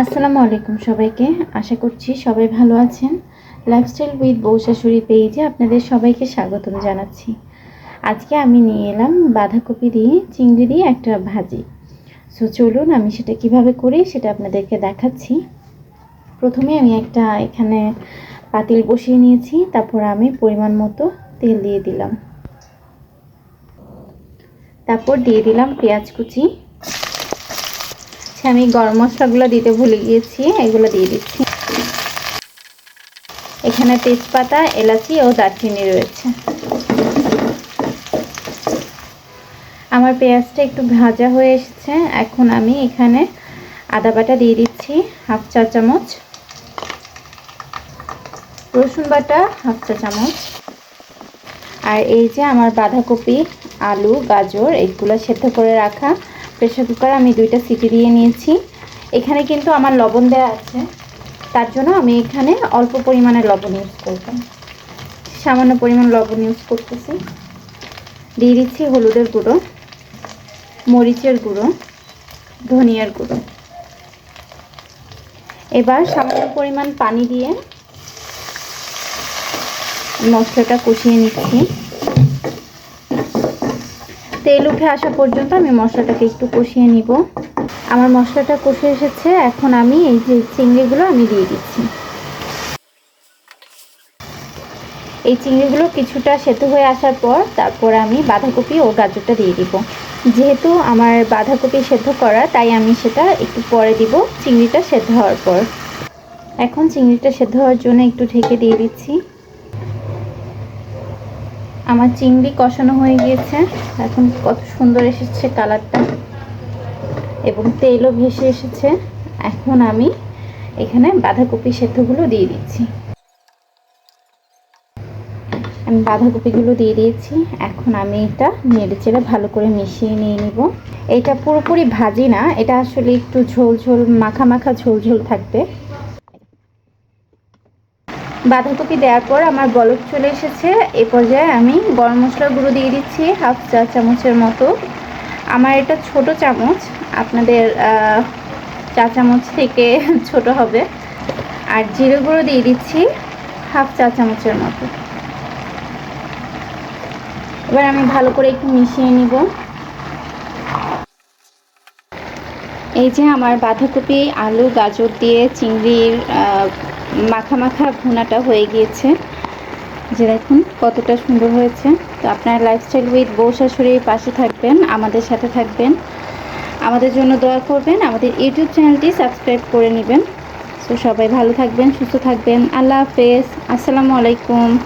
আসসালামু আলাইকুম সবাইকে। আশা করছি সবাই ভালো আছেন। লাইফস্টাইল উইথ বউ শাশুড়ি পেজে আপনাদের সবাইকে স্বাগতম জানাচ্ছি। আজকে আমি নিয়ে এলাম বাঁধাকপি দিয়ে, চিংড়ি দিয়ে একটা ভাজি। সো চলুন আমি সেটা কীভাবে করি সেটা আপনাদেরকে দেখাচ্ছি। প্রথমে আমি একটা এখানে পাতিল বসিয়ে নিয়েছি, তারপর আমি পরিমাণ মতো তেল দিয়ে দিলাম। তারপর দিয়ে দিলাম পেঁয়াজ কুচি। আচ্ছা আমি গরম মশলাগুলো দিতে ভুলে গিয়েছি, এগুলো দিয়ে দিচ্ছি। এখানে তেজপাতা, এলাচি ও দারচিনি রয়েছে। আমার পেঁয়াজটা একটু ভাজা হয়ে এসেছে, এখন আমি এখানে আদা বাটা দিয়ে দিচ্ছি, হাফ চা চামচ। রসুন বাটা, হাফ চা চামচ। আর এই যে আমার বাঁধাকপি, আলু, গাজর, এগুলো সেদ্ধ করে রাখা। প্রেশার কুকার আমি দুইটা সিটি দিয়ে নিয়েছি। এখানে কিন্তু আমার লবণ দেওয়া আছে। তার জন্য আমি এখানে অল্প পরিমাণে লবণ ইউজ করব। সামান্য পরিমাণ লবণ ইউজ করতেছি। দিয়ে দিচ্ছি হলুদের গুঁড়ো, মরিচের গুঁড়ো, ধনিয়ার গুঁড়ো। এবার সামান্য পরিমাণ পানি দিয়ে মশলাটা কষিয়ে নিচ্ছি। তেল উঠে আসা পর্যন্ত আমি মশলাটাকে একটু কষিয়ে নিব। আমার মশলাটা কষে এসেছে, এখন আমি এই যে চিংড়িগুলো আমি দিয়ে দিচ্ছি। এই চিংড়িগুলো কিছুটা সেতু হয়ে আসার পর তারপর আমি বাঁধাকপি ও গাজরটা দিয়ে দিব। যেহেতু আমার বাঁধাকপি সেদ্ধ করা, তাই আমি সেটা একটু পরে দিব চিংড়িটা সেদ্ধ হওয়ার পর। এখন চিংড়িটা সেদ্ধ হওয়ার জন্য একটু ঢেকে দিয়ে দিচ্ছি। আমার চিংড়ি কষানো হয়ে গিয়েছে। এখন কত সুন্দর এসেছে কালারটা। এবং তেলও ভেসে এসেছে। এখন আমি এখানে বাঁধাকপি সেদ্ধগুলো দিয়ে দিচ্ছি। আমি বাঁধাকপিগুলো দিয়ে দিয়েছি। এখন আমি এটা নেড়ে চেড়ে ভালো করে মিশিয়ে নিয়ে নিব। এটা পুরোপুরি ভাজি না। এটা আসলে একটু ঝোল ঝোল, মাখা মাখা ঝোল ঝোল থাকবে। বাঁধাকপি দেওয়ার পর আমার বলক চলে এসেছে। এ পর্যায়ে আমি গরম মশলার গুঁড়ো দিয়ে দিচ্ছি, হাফ চা চামচের মতো। আমার এটা ছোট চামচ, আপনাদের চা চামচ থেকে ছোট হবে। আর জিরে গুঁড়ো দিয়ে দিচ্ছি, হাফ চা চামচের মতো। এবার আমি ভালো করে একটু মিশিয়ে নিব। এই যে আমার বাঁধাকপি, আলু, গাজর দিয়ে চিংড়ির মাখা মাখা ভুনাটা হয়ে গিয়েছে। যে দেখুন কতটা সুন্দর হয়েছে। তো আপনার লাইফস্টাইল উইথ বউ শাশুড়ির পাশে থাকবেন, আমাদের সাথে থাকবেন। আমাদের জন্য দোয়া করবেন, আমাদের ইউটিউব চ্যানেলটি সাবস্ক্রাইব করে নেবেন। তো সবাই ভালো থাকবেন, সুস্থ থাকবেন। আল্লাহ হাফেজ। আসসালামু আলাইকুম।